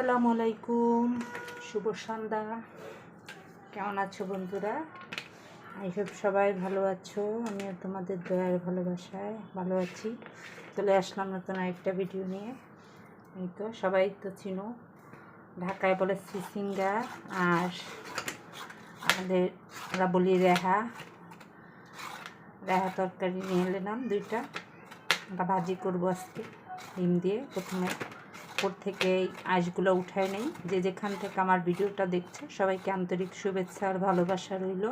আসসালামু আলাইকুম। শুভ সন্ধ্যা। কেমন আছো বন্ধুরা? এইসব সবাই ভালো আছো। আমিও তোমাদের দয়ার ভালোবাসায় ভালো আছি। চলে আসলাম নতুন একটা ভিডিও নিয়ে। এই তো সবাই তো চিনো, ঢাকায় বলে সিসিঙ্গা আর আমাদের আমরা বলি রেহা। রেহা তরকারি নিয়ে এলাম দুইটা। ভাজি করব আজকে, ডিম দিয়ে প্রথমে। উপর থেকে আঁশগুলো উঠায় নেই। যে যেখান থেকে আমার ভিডিওটা দেখছে, সবাইকে আন্তরিক শুভেচ্ছা আর ভালোবাসা রইল।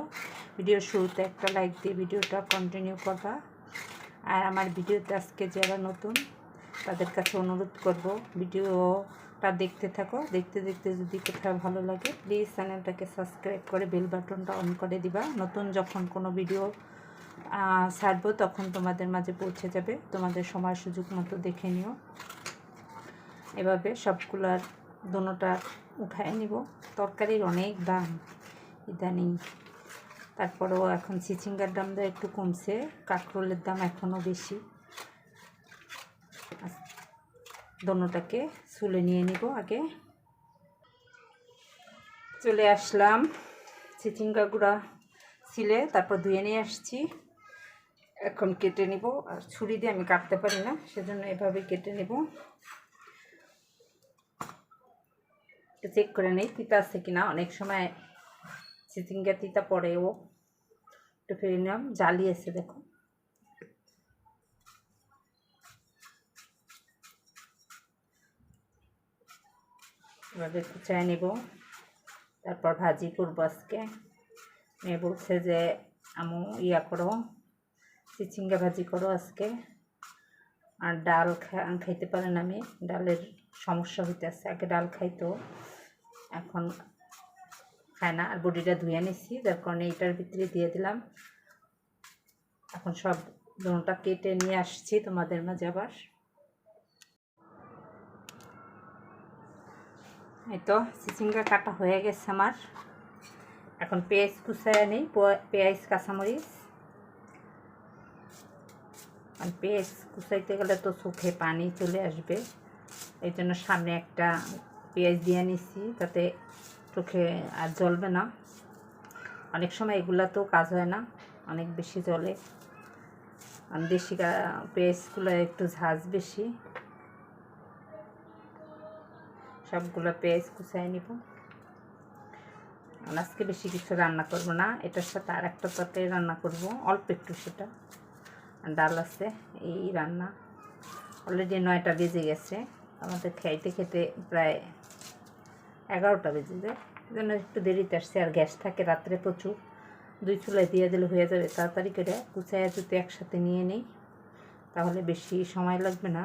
ভিডিওর শুরুতে একটা লাইক দিয়ে ভিডিওটা কন্টিনিউ করবা। আর আমার ভিডিওতে আজকে যারা নতুন, তাদের কাছে অনুরোধ করব, ভিডিওটা দেখতে থাকো। দেখতে দেখতে যদি কোথাও ভালো লাগে প্লিজ চ্যানেলটাকে সাবস্ক্রাইব করে বেল বাটনটা অন করে দিবা। নতুন যখন কোনো ভিডিও ছাড়বো, তখন তোমাদের মাঝে পৌঁছে যাবে। তোমাদের সময় সুযোগ মতো দেখে নিও। এভাবে সবগুলার দোনোটা উঠায় নিব। তরকারির অনেক দাম ইদানিং। তারপরেও এখন চিচিঙ্গার দাম দামটা একটু কমছে, কাঁকরোলের দাম এখনও বেশি। দোনোটাকে সুলে নিয়ে নিব আগে। চলে আসলাম চিচিঙ্গা গুঁড়া ছিলে, তারপর ধুয়ে নিয়ে আসছি। এখন কেটে নিব। আর ছুরি দিয়ে আমি কাটতে পারি না, সেজন্য এভাবে কেটে নেব। একটু চেক করে নেই, তিতা আছে কিনা। অনেক সময় চিচিঙ্গা তিতা পড়েও একটু ফিরে নিলাম, জালি আছে দেখো। এভাবে কুচায় নেব, তারপর ভাজি করব আজকে। মেয়ে বলছে যে, আমু, ইয়া করো, চিচিঙ্গা ভাজি করো আজকে। আর ডাল খাইতে পারেন আমি ডালের সমস্যা হইতেছে, আগে ডাল খাইতো। এখন খায় না, আর বডিটা ধুয়ে নিছি যার কারণে এটার ভিতরে দিয়ে দিলাম। এখন সব দুটা কেটে নিয়ে আসছি তোমাদের মাঝে আবার। এই তো, চিচিঙ্গা কাটা হয়ে গেছে আমার। এখন পেঁয়াজ কুচায় নেই পেঁয়াজ, কাঁচামরিচ। আর পেঁয়াজ কুচাইতে গেলে তো চোখে পানি চলে আসবে। এই জন্য সামনে একটা পেঁয়াজ দিয়ে নিছি তাতে চোখে আর জ্বলবে না। অনেক সময় এগুলা তো কাজ হয় না, অনেক বেশি জলে দেশি পেঁয়াজগুলো একটু ঝাঁজ বেশি। সবগুলো পেঁয়াজ কুচাই নিব। আজকে বেশি কিছু রান্না করব না, এটার সাথে আর একটা তরকারি রান্না করব, অল্প একটু সেটা। ডাল আছে, এই রান্না। অলরেডি নয়টা বেজে গেছে, আমাদের খাইতে খেতে প্রায় এগারোটা বেজে যায়। জন্য একটু দেরিতে আসছে, আর গ্যাস থাকে রাত্রে প্রচুর। দুই চুলায় দিয়ে দিলে হয়ে যাবে, তাড়াতাড়ি করে কুচাইয়া যদি একসাথে নিয়ে নিই, তাহলে বেশি সময় লাগবে না।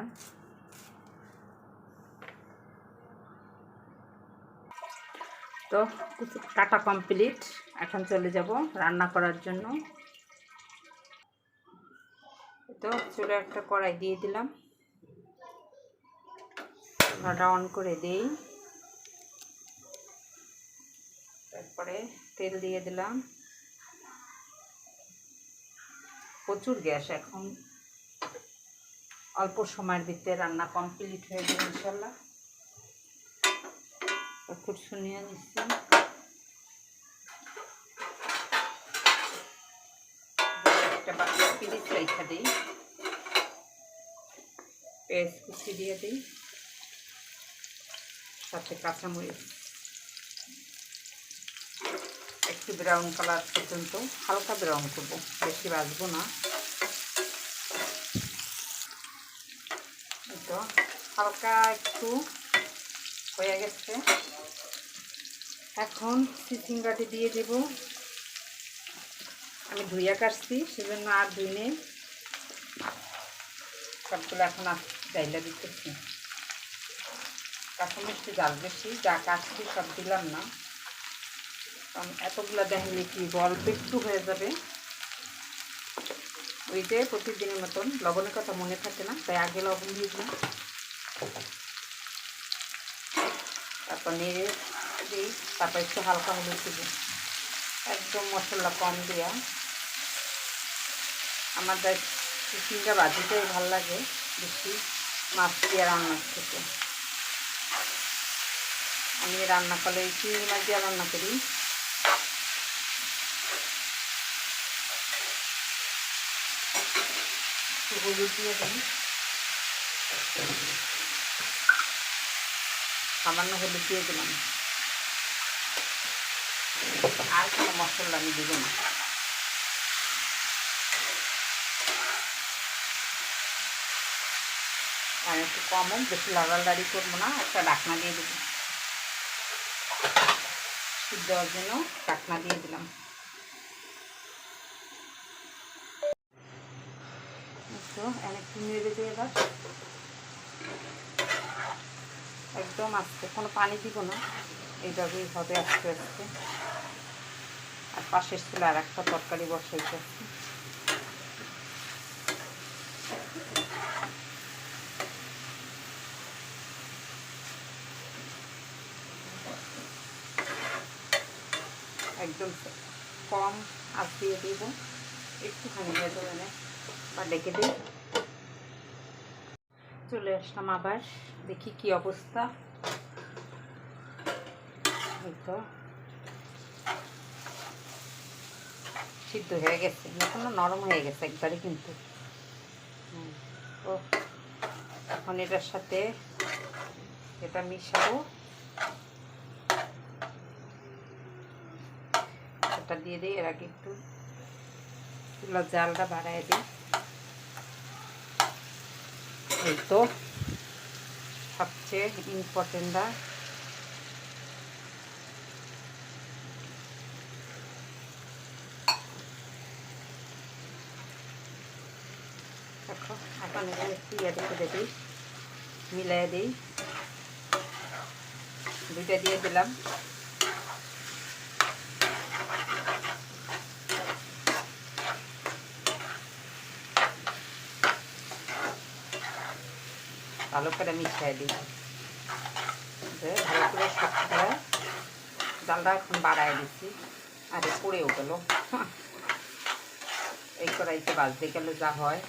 তো কাটা কমপ্লিট, এখন চলে যাব রান্না করার জন্য। তো চুলে একটা কড়াই দিয়ে দিলাম। অন করে দিই। তারপরে তেল দিয়ে দিলাম। প্রচুর গ্যাস এখন। অল্প সময়ের ভিতরে রান্না কমপ্লিট হয়ে যাবে ইনশাল্লাহ। খুব শুনিয়ে নিচ্ছি। একটা রেখা দিই। পেঁয়াজ কুচি দিয়ে দিই। সাথে কাঁচামরিচ। একটু ব্রাউন কালার পর্যন্ত, হালকা ব্রাউন করব, বেশি বাজবো না। তো, হালকা একটু হয়ে গেছে। এখন চিচিঙ্গাটি দিয়ে দেব। আমি ধুইয়া কাটছি, সেজন্য আর ধুই নেই সবগুলো এখন আর ডাইলা দিতেছি। কাঁচামরিচটি জাল বেশি, যা কাটছি সব দিলাম না। কারণ এতগুলো দেখলে কি অল্প একটু হয়ে যাবে? ওই যে প্রতিদিনের মতন লবণের কথা মনে থাকে না, তাই আগে লবণ দিয়ে দিলাম। তারপর নেড়ে দিই, তারপর একটু হালকা হলুদ দিব একদম মশলা কম দেওয়া আমার যাই চিচিঙ্গা ভাজিটাই ভালো লাগে বেশি মাছ দিয়ে রান্নার থেকে। আমি রান্না করলে চিংড়ি মাছ দিয়ে রান্না করি। হলুদ দিয়ে দিই সামান্য হলুদ দিয়ে দিলাম। আর কোনো মশলা আমি দেবো না। আর একটু কম হোক, বেশি লাড়ালাড়ি করব না, একটা ডাকনা দিয়ে দেবো সিদ্ধ হওয়ার জন্য ডাকনা দিয়ে দিলাম। তো একটু নেড়ে দিয়ে এবার একদম আস্তে, কোনো পানি দিব না। এইভাবেই হবে আস্তে আস্তে। আর পাশের ছিল আর একটা তরকারি বসাইতে একদম কম আঁচ দিয়ে দিব। একটুখানি ভেজে মানে বা ডেকে দিই চলে আসলাম আবার, দেখি কি অবস্থা। সিদ্ধ হয়ে গেছে, এখনও নরম হয়ে গেছে একবারে কিন্তু। ও, এখন এটার সাথে এটা মিশাবো। এটা দিয়ে দিই এর আগে একটু চুলার জালটা বাড়ায় দিই এই তো সবচেয়ে ইম্পর্টেন্টটা এখন এটা একটু ইয়ে করে দিই মিলাই দিই। দুইটা দিয়ে দিলাম। ভালো করে মিশিয়ে দিই। ভালো করে সবটা জালটা এখন বাড়ায় দিচ্ছি। আরে পড়েও গেল। এই কড়াইতে বাজতে গেলে যা হয়।